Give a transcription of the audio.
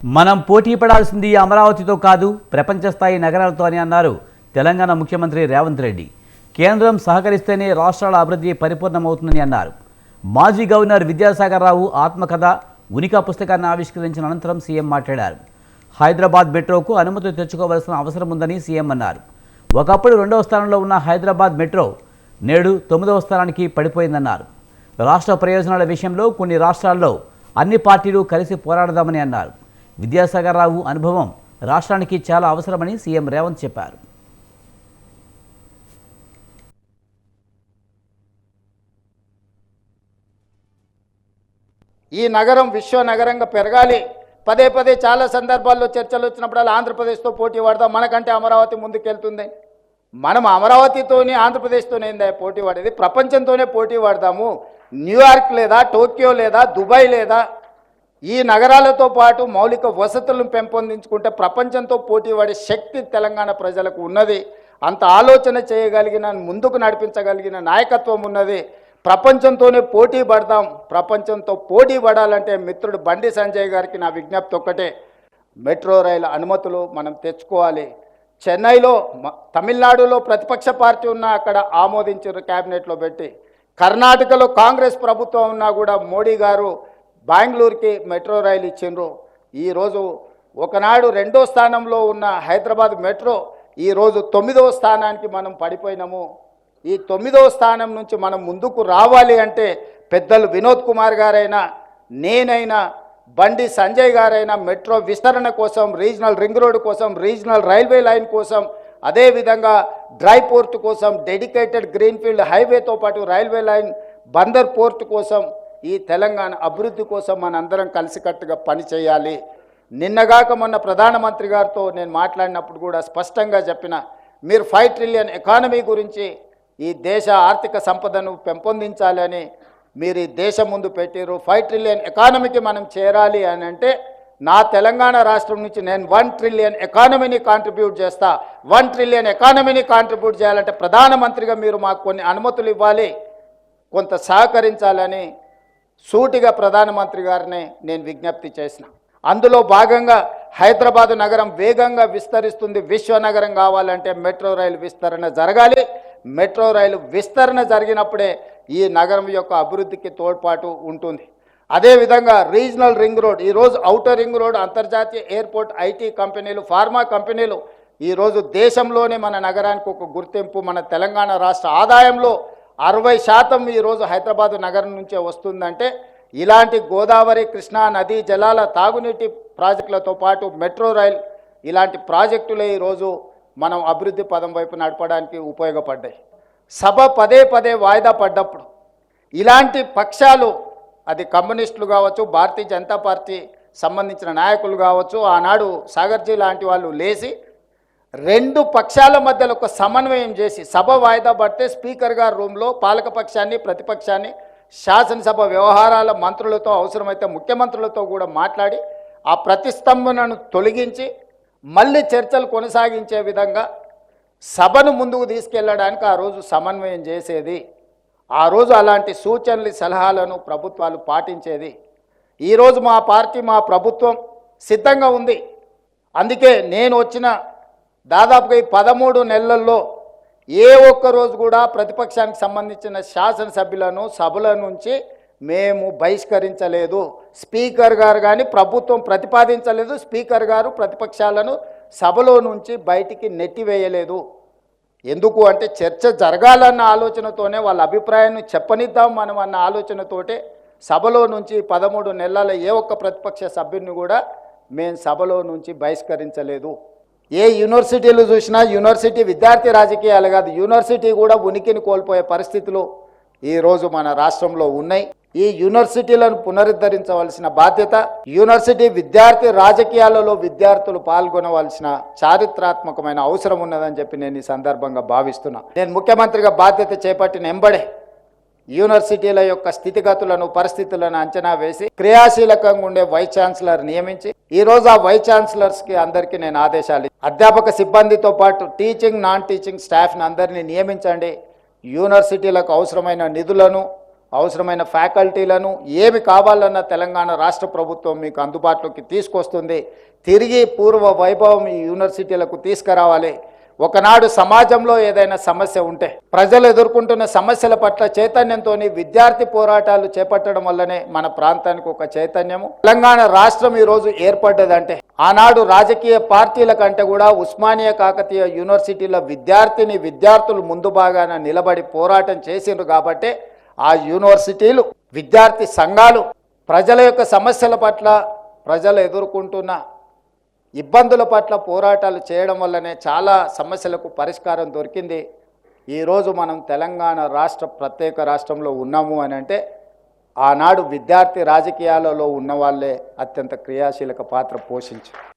మనం పోటీ పడాల్సింది అమరావతితో కాదు ప్రపంచ స్థాయి నగరాలతో అని అన్నారు తెలంగాణ ముఖ్యమంత్రి రేవంత్ రెడ్డి. కేంద్రం సహకరిస్తేనే రాష్ట్రాల అభివృద్ధి పరిపూర్ణమవుతుందని అన్నారు. మాజీ గవర్నర్ విద్యాసాగర్ రావు ఆత్మకథ ఉనికా పుస్తకాన్ని ఆవిష్కరించిన అనంతరం సీఎం మాట్లాడారు. హైదరాబాద్ మెట్రోకు అనుమతి తెచ్చుకోవాల్సిన అవసరం ఉందని సీఎం అన్నారు. ఒకప్పుడు రెండవ స్థానంలో ఉన్న హైదరాబాద్ మెట్రో నేడు తొమ్మిదవ స్థానానికి పడిపోయిందన్నారు. రాష్ట్ర ప్రయోజనాల విషయంలో కొన్ని రాష్ట్రాల్లో అన్ని పార్టీలు కలిసి పోరాడదామని అన్నారు. విద్యాసాగర్ రావు అనుభవం రాష్ట్రానికి చాలా అవసరమని సీఎం రేవంత్ చెప్పారు. ఈ నగరం విశ్వ నగరంగా పెరగాలి. పదే పదే చాలా సందర్భాల్లో చర్చలు వచ్చినప్పుడల్లా ఆంధ్రప్రదేశ్తో పోటీ పడదాం మనకంటే అమరావతి ముందుకెళ్తుంది. మనం అమరావతితోనే ఆంధ్రప్రదేశ్తోనే ఏందా పోటీ పడేది ప్రపంచంతోనే పోటీ పడదాము న్యూయార్క్ లేదా టోక్యో లేదా దుబాయ్ లేదా ఈ నగరాలతో పాటు మౌలిక వసతులను పెంపొందించుకుంటే ప్రపంచంతో పోటీ పడే శక్తి తెలంగాణ ప్రజలకు ఉన్నది. అంత ఆలోచన చేయగలిగిన ముందుకు నడిపించగలిగిన నాయకత్వం ఉన్నది. ప్రపంచంతోనే పోటీ పడదాం ప్రపంచంతో పోటీ పడాలంటే మిత్రుడు బండి సంజయ్ గారికి నా విజ్ఞప్తి ఒక్కటే. మెట్రో రైలు అనుమతులు మనం తెచ్చుకోవాలి. చెన్నైలో మ- తమిళనాడులో ప్రతిపక్ష పార్టీ ఉన్నా అక్కడ ఆమోదించారు క్యాబినెట్లో పెట్టి కర్ణాటకలో కాంగ్రెస్ ప్రభుత్వం ఉన్నా కూడా మోడీ గారు బెంగళూరుకి మెట్రో రైలు ఇచ్చిండ్రు. ఈరోజు ఒకనాడు రెండో స్థానంలో ఉన్న హైదరాబాద్ మెట్రో ఈరోజు తొమ్మిదవ స్థానానికి మనం పడిపోయినాము. ఈ తొమ్మిదవ స్థానం నుంచి మనం ముందుకు రావాలి అంటే పెద్దలు వినోద్ కుమార్ గారైనా నేనైనా బండి సంజయ్ గారైనా మెట్రో విస్తరణ కోసం రీజనల్ రింగ్ రోడ్ కోసం రీజనల్ రైల్వే లైన్ కోసం అదేవిధంగా డ్రై పోర్ట్ కోసం డెడికేటెడ్ గ్రీన్ఫీల్డ్ హైవేతో పాటు రైల్వే లైన్ బందర్ పోర్ట్ కోసం ఈ తెలంగాణ అభివృద్ధి కోసం మనందరం కలిసికట్టుగా పనిచేయాలి నిన్నగాక మొన్న ప్రధానమంత్రి గారితో నేను మాట్లాడినప్పుడు కూడా స్పష్టంగా చెప్పిన మీరు ఫైవ్ ట్రిలియన్ ఎకానమీ గురించి ఈ దేశ ఆర్థిక సంపదను పెంపొందించాలని మీరు ఈ దేశం ముందు పెట్టారు ఫైవ్ ట్రిలియన్ ఎకానమీకి మనం చేరాలి అని అంటే నా తెలంగాణ రాష్ట్రం నుంచి నేను వన్ ట్రిలియన్ ఎకానమీని కాంట్రిబ్యూట్ చేస్తా. వన్ ట్రిలియన్ ఎకానమీని కాంట్రిబ్యూట్ చేయాలంటే ప్రధానమంత్రిగా మీరు మాకు కొన్ని అనుమతులు ఇవ్వాలి కొంత సహకరించాలని సూటిగా ప్రధానమంత్రి గారిని నేను విజ్ఞప్తి చేసిన. అందులో భాగంగా హైదరాబాదు నగరం వేగంగా విస్తరిస్తుంది. విశ్వ నగరం కావాలంటే మెట్రో రైలు విస్తరణ జరగాలి. మెట్రో రైలు విస్తరణ జరిగినప్పుడే ఈ నగరం యొక్క అభివృద్ధికి తోడ్పాటు ఉంటుంది. అదేవిధంగా రీజనల్ రింగ్ రోడ్ ఈరోజు ఔటర్ రింగ్ రోడ్ అంతర్జాతీయ ఎయిర్పోర్ట్ ఐటీ కంపెనీలు ఫార్మా కంపెనీలు ఈరోజు దేశంలోనే మన నగరానికి ఒక గుర్తింపు మన తెలంగాణ రాష్ట్ర ఆదాయంలో అరవై శాతం ఈరోజు హైదరాబాదు నగరం నుంచే వస్తుందంటే ఇలాంటి గోదావరి కృష్ణా నదీ జలాల తాగునీటి ప్రాజెక్టులతో పాటు మెట్రో రైల్ ఇలాంటి ప్రాజెక్టులే ఈరోజు మనం అభివృద్ధి పదం వైపు నడపడానికి ఉపయోగపడ్డాయి. సభ పదే పదే వాయిదా పడ్డప్పుడు ఇలాంటి పక్షాలు అది కమ్యూనిస్టులు కావచ్చు భారతీయ జనతా పార్టీ సంబంధించిన నాయకులు కావచ్చు ఆనాడు సాగర్జీ లాంటి వాళ్ళు లేచి రెండు పక్షాల మధ్యలో ఒక సమన్వయం చేసి సభ వాయిదా పడితే స్పీకర్ గారి రూమ్లో పాలకపక్షాన్ని ప్రతిపక్షాన్ని శాసనసభ వ్యవహారాల మంత్రులతో అవసరమైతే ముఖ్యమంత్రులతో కూడా మాట్లాడి ఆ ప్రతిస్తంభనను తొలగించి మళ్ళీ చర్చలు కొనసాగించే విధంగా సభను ముందుకు తీసుకెళ్ళడానికి ఆ రోజు సమన్వయం చేసేది. ఆ రోజు అలాంటి సూచనలు సలహాలను ప్రభుత్వాలు పాటించేది. ఈరోజు మా పార్టీ మా ప్రభుత్వం సిద్ధంగా ఉంది. అందుకే నేను వచ్చిన దాదాపుగా ఈ పదమూడు నెలల్లో ఏ ఒక్క రోజు కూడా ప్రతిపక్షానికి సంబంధించిన శాసనసభ్యులను సభల నుంచి మేము బహిష్కరించలేదు. స్పీకర్ గారు కానీ ప్రభుత్వం ప్రతిపాదించలేదు. స్పీకర్ గారు ప్రతిపక్షాలను సభలో నుంచి బయటికి నెట్టివేయలేదు. ఎందుకు అంటే చర్చ జరగాలన్న ఆలోచనతోనే వాళ్ళ అభిప్రాయాన్ని చెప్పనిద్దాం మనం అన్న ఆలోచనతోటే సభలో నుంచి పదమూడు నెలల ఏ ఒక్క ప్రతిపక్ష సభ్యుని కూడా మేము సభలో నుంచి బహిష్కరించలేదు. ఏ యూనివర్సిటీలు చూసినా యూనివర్సిటీ విద్యార్థి రాజకీయాలు కాదు యూనివర్సిటీ కూడా ఉనికిని కోల్పోయే పరిస్థితులు ఈరోజు మన రాష్ట్రంలో ఉన్నాయి. ఈ యూనివర్సిటీలను పునరుద్ధరించవలసిన బాధ్యత యూనివర్సిటీ విద్యార్థి రాజకీయాలలో విద్యార్థులు పాల్గొనవలసిన చారిత్రాత్మకమైన అవసరం ఉన్నదని చెప్పి నేను ఈ సందర్భంగా భావిస్తున్నా. నేను ముఖ్యమంత్రిగా బాధ్యత చేపట్టిన ఎంబడే యూనివర్సిటీల యొక్క స్థితిగతులను పరిస్థితులను అంచనా వేసి క్రియాశీలకంగా ఉండే వైస్ ఛాన్సలర్ నియమించి ఈ రోజు ఆ వైస్ ఛాన్సలర్స్కి అందరికీ నేను ఆదేశాలు అధ్యాపక సిబ్బందితో పాటు టీచింగ్ నాన్ టీచింగ్ స్టాఫ్ని అందరినీ నియమించండి. యూనివర్సిటీలకు అవసరమైన నిధులను అవసరమైన ఫ్యాకల్టీలను ఏమి కావాలన్న తెలంగాణ రాష్ట్ర ప్రభుత్వం మీకు అందుబాటులోకి తీసుకొస్తుంది. తిరిగి పూర్వ వైభవం ఈ యూనివర్సిటీలకు తీసుకురావాలి. ఒకనాడు సమాజంలో ఏదైనా సమస్య ఉంటే ప్రజలు ఎదుర్కొంటున్న సమస్యల పట్ల చైతన్యంతో విద్యార్థి పోరాటాలు చేపట్టడం వల్లనే మన ప్రాంతానికి ఒక చైతన్యము. తెలంగాణ రాష్ట్రం ఈరోజు ఏర్పడ్డదంటే ఆనాడు రాజకీయ పార్టీల కంటే కూడా ఉస్మానియా కాకతీయ యూనివర్సిటీల విద్యార్థిని విద్యార్థులు ముందు భాగాన నిలబడి పోరాటం చేసిండ్రు కాబట్టే ఆ యూనివర్సిటీలు విద్యార్థి సంఘాలు ప్రజల యొక్క సమస్యల పట్ల ప్రజలు ఎదుర్కొంటున్న ఇబ్బందుల పట్ల పోరాటాలు చేయడం వల్లనే చాలా సమస్యలకు పరిష్కారం దొరికింది. ఈరోజు మనం తెలంగాణ రాష్ట్ర ప్రత్యేక రాష్ట్రంలో ఉన్నాము అని అంటే ఆనాడు విద్యార్థి రాజకీయాలలో ఉన్న వాళ్ళే అత్యంత క్రియాశీలక పాత్ర పోషించారు.